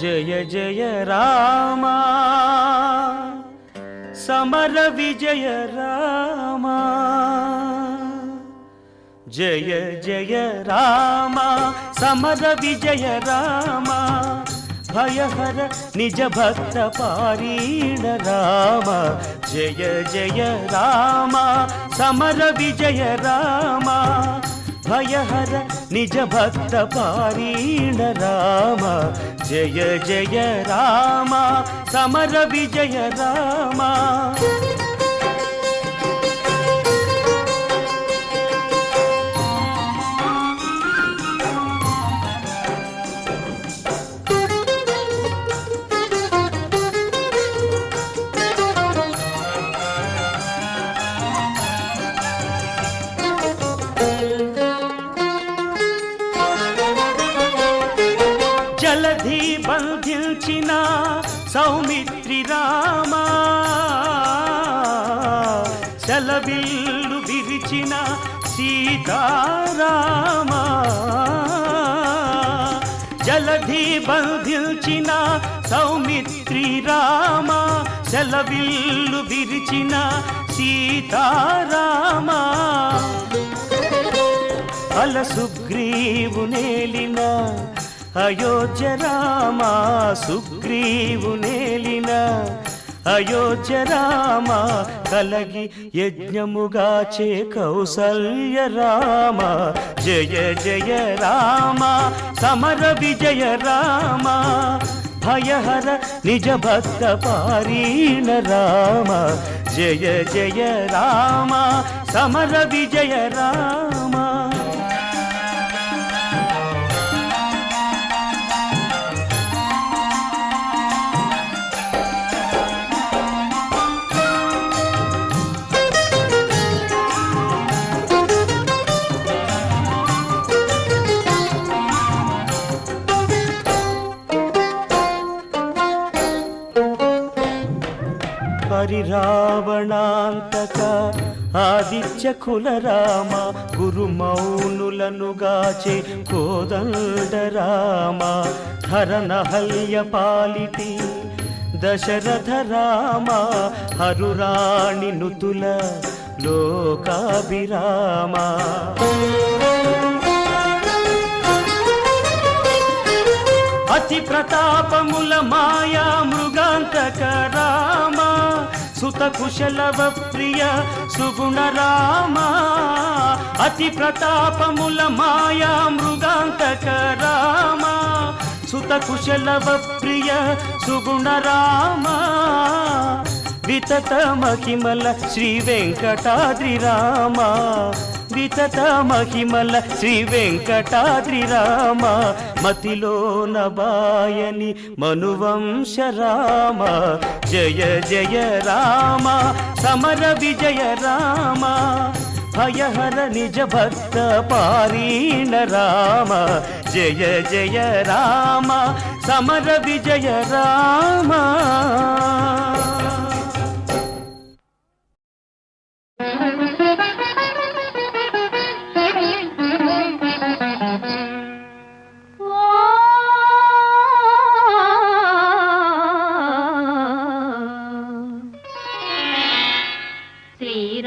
జయ జయ రామా. సమర విజయ రామా. జయ జయ రామా సమర విజయ రామా. భయహర నిజ భక్త పారీణ రామ. జయ జయ రామ సమర విజయ రామ. భయహర నిజ భక్త పారీణ రామ. జయ జయ రామ సమర విజయ రామ. జలధి బంధించిన సౌమిత్రి రామా. సెలవిల్లు విరిచిన సీతారామా. జలధి బంధించిన సౌమిత్రి రామా. సెలవిల్లు విరిచిన సీతారామా. అల సుగ్రీవు నేలిన అయోధ్య రామ సుగ్రీవునేలిన అయోధ్య రామ కలగి యజ్ఞముగా చే కౌసల్య రామ. జయ జయ రామ సమర విజయ రామ. భయహర నిజ భక్త పారీణ రామ. జయ జయ రామ సమర విజయ రామ. పరిరావణాంతక ఆదిత్య కులరామ గురు మౌనులను గాచే కోదండ రామ హరనహల్య పాలిటి దశరథ రామ హరురాణి నుతుల లోకాభిరామ. అతి ప్రతాపముల మాయా మృగాంతక రామ. సుత కుశలవ ప్రియ సుగుణ రామ. అతి ప్రతాపముల మాయా మృగాంతక రామ. సుత కుశలవ ప్రియ సుగుణ రామ. వితత మహిమల శ్రీ వెంకటాద్రి రామ. వితత మహిమల శ్రీ వెంకటాద్రి రామ మతిలో నబాయని మనువంశ రామ. జయ జయ రామ సమర విజయ రామ. భయహర నిజ భక్త పారీణ రామ. జయ జయ రామ సమర విజయ రామ.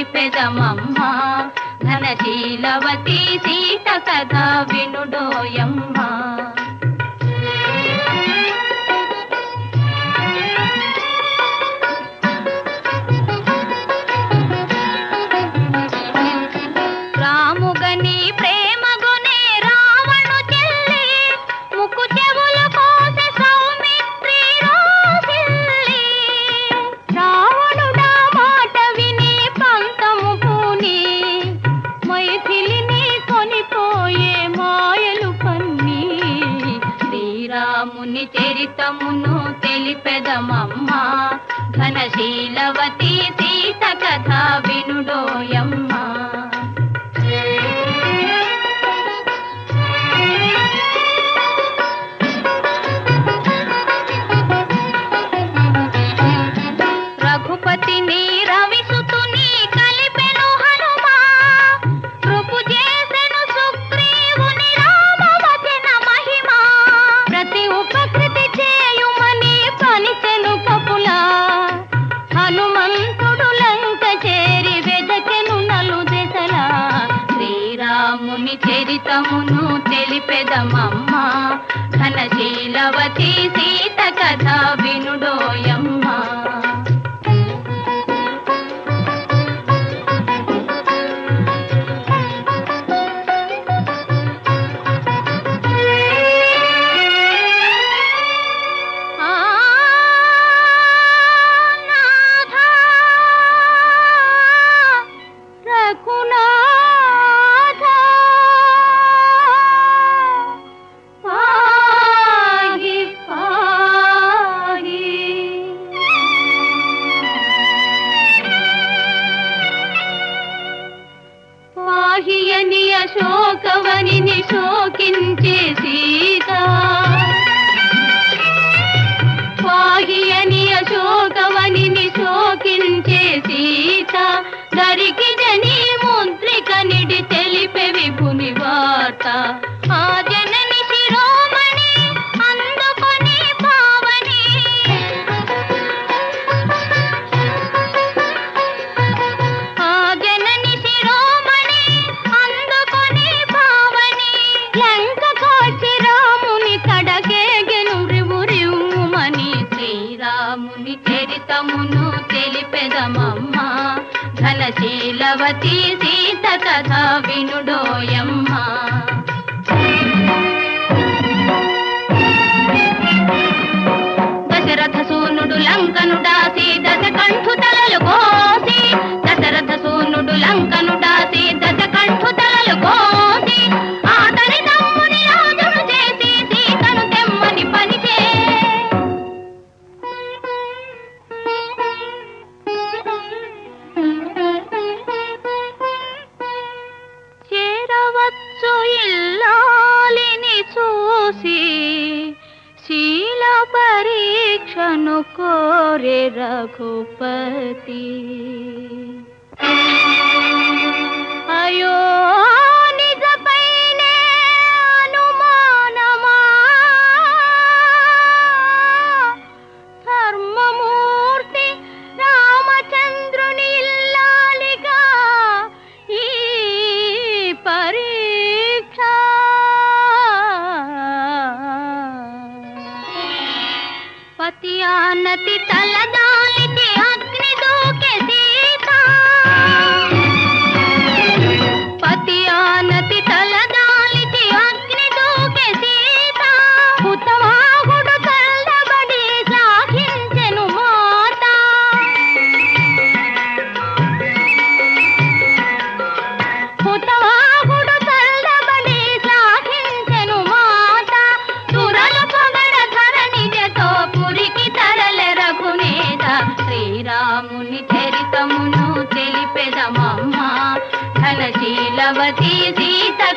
తెలిపెదమమ్మా ఘనశీలవతి సీత కథ వినుడోయమ్మా. వినుడోయమ్మ ఘనశీలవతి సీత కథ వినుడోయమ్మ రఘుపతి నీ రవిసు చరితమును తెలిపెదమ్మా ఘనశీలవ కలశీలవతి సీత కథ వినుడోయమ్మా దశరథ సూనుడు లంకనుడాసి దశ కంఠు తలలు కోసి করে রঘুপতি। আয়ো తలదాలితే भगवती सीता